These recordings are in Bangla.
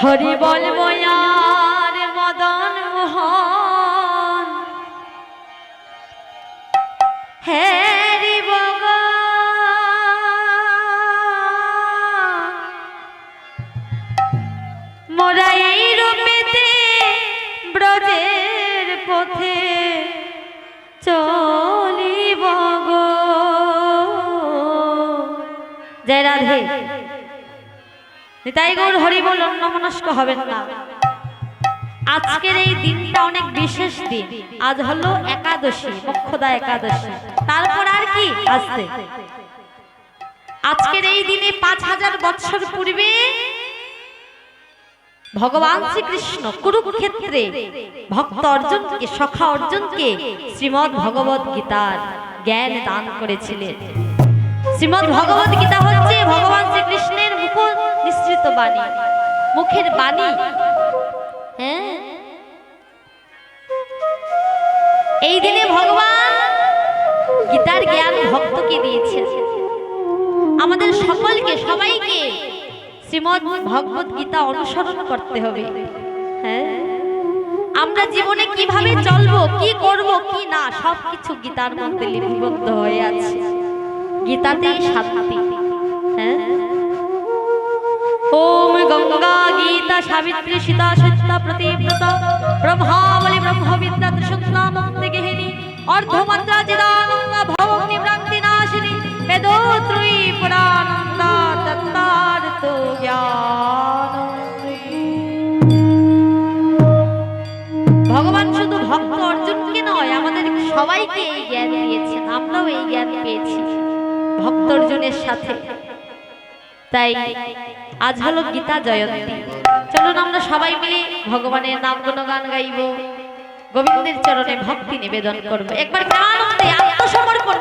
হরি বল বয়ার মদন মোহন। হ্যারি বগ মোরাই রূপেতে ব্রজের পথে চলিব রাধে নিতাই গৌর হরি বল অন্যমনস্ক হবেন না। আজকের এই দিনটা অনেক বিশেষ দিন। আজ হলো একাদশী, মোক্ষদা একাদশী। তারপর আর কি আসতে? আজকের এই দিনে পাঁচ হাজার বছর পূর্বে ভগবান শ্রীকৃষ্ণ কুরুক্ষেত্রে ভক্ত অর্জুনকে, সখা অর্জুনকে শ্রীমদ ভগবত গীতার জ্ঞান দান করেছিলেন। শ্রীমদ ভগবত গীতা হচ্ছে ভগবান শ্রীকৃষ্ণের মুখ নিঃসৃত বাণী। মুখের বাণী। হ্যাঁ? এই দিনে ভগবান গীতার জ্ঞান ভক্তকে দিয়েছেন। আমাদের সকলকে, সবাইকে শ্রীমদ ভগবত গীতা অনুসরণ করতে হবে। হ্যাঁ? আমরা জীবনে কীভাবে চলবো, কি করব, কি না, সবকিছু গীতার মধ্যে লিপিবদ্ধ হয়ে আছে। গীতাতেই শান্তি হ্যাঁ? ওম গঙ্গা গীতা সাবিত্রী সীতা সত্য প্রতিব্রত ব্রহ্মাবলী ব্রহ্মবিদ্যা ত্রিসন্তা মুক্তি গেহিনী অর্ধমাত্রা চিদানন্দ ভবগ্নি ভ্রান্তি নাশিনী। জ্ঞান ভগবান শুধু ভক্ত অর্জুনকে নয়, আমাদের সবাইকে এই জ্ঞান দিয়েছেন। আমরাও এই জ্ঞান পেয়েছি। ভক্ত অর্জুনের সাথে। তাই আজ হলো গীতা জয়ন্তী। চলুন আমরা সবাই মিলে ভগবানের নাম গুণগান গাইব। গোবিন্দের চরণে ভক্তি নিবেদন করব। একবার প্রাণানন্দে আত্মসমর্পণ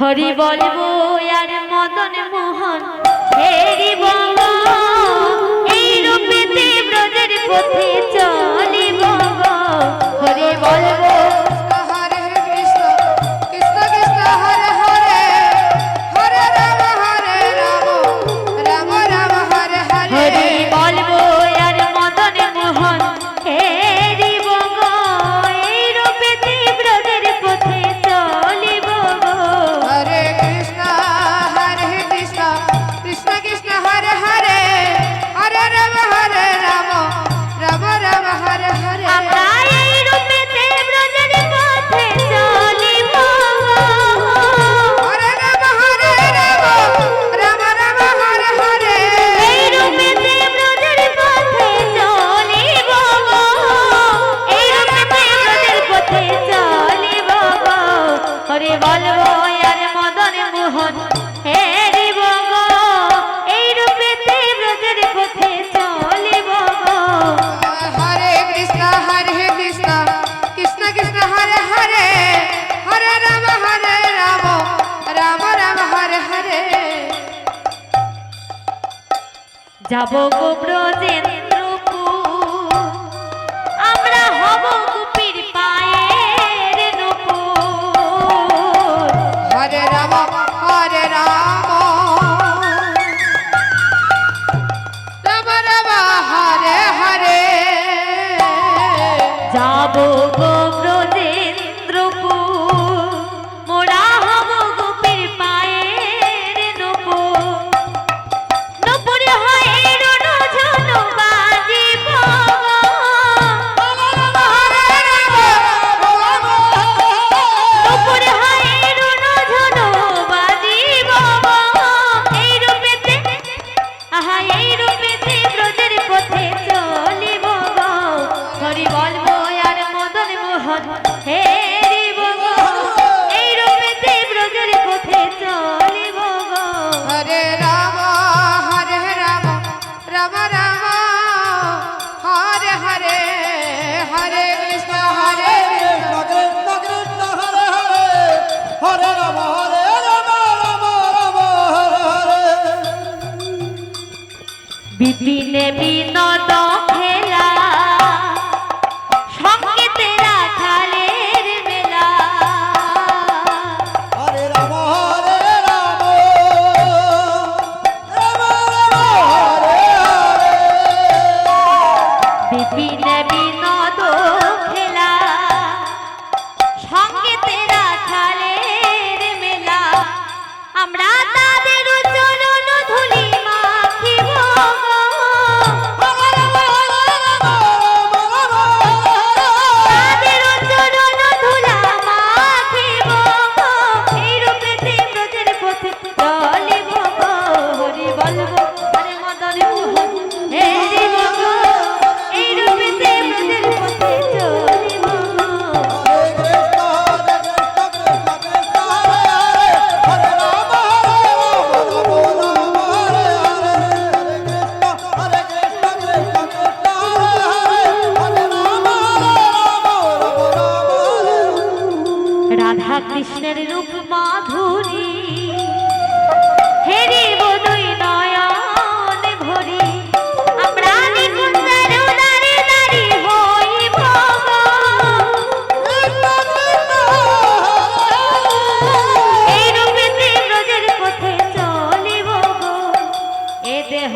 হরি বলব আর মদন মোহন। হেরি বল এই রূপেতে ব্রজের পথে চলিব বলব হরি বলব যাব গো ব্রজেন্দ্রপু আমরা হব গুপির পায়ের নপুর। হরে রাম হরে রাম not কৃষ্ণের রূপ মাধুরী। হেরি বদুই নয়ন ভরি। আমরা নিকুঞ্জের হই এই পথে চলিব এ দেহ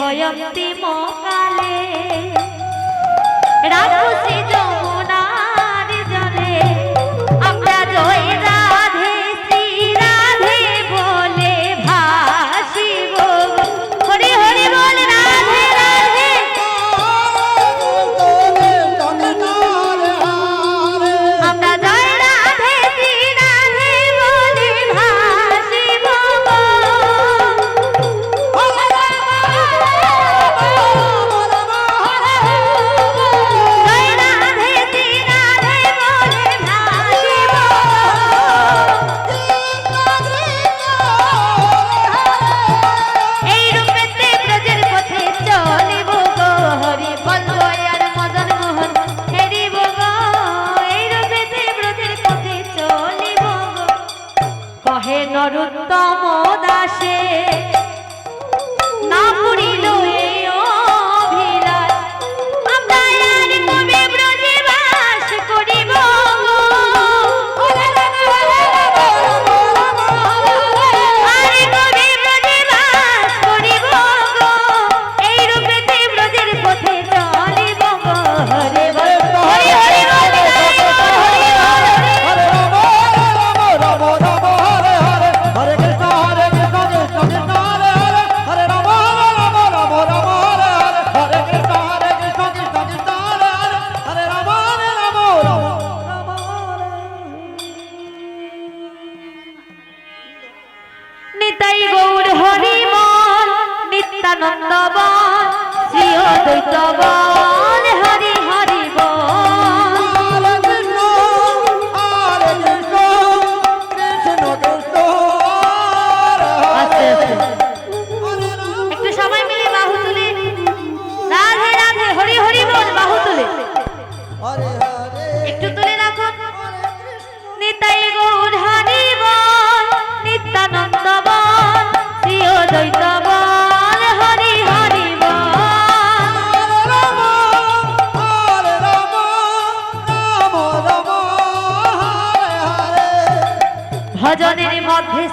নরোত্তম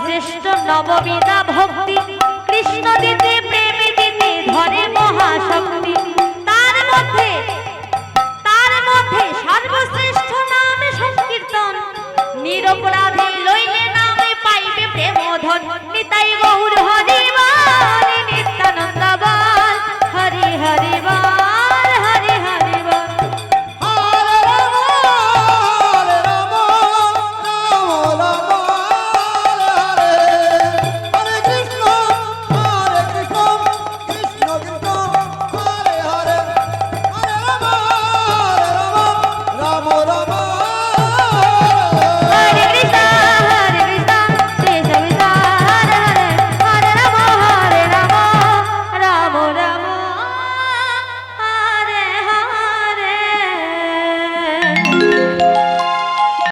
শ্রেষ্ঠ নববিদা ভক্তি। কৃষ্ণ দিতে প্রেম দিতে ধরে মহাশক্তি। তার মধ্যে তার মধ্যে সর্বশ্রেষ্ঠ নামে সংকীর্তন। নিরপরাধে লইলে নামে পাইবে প্রেম ধন নিতাই গৌর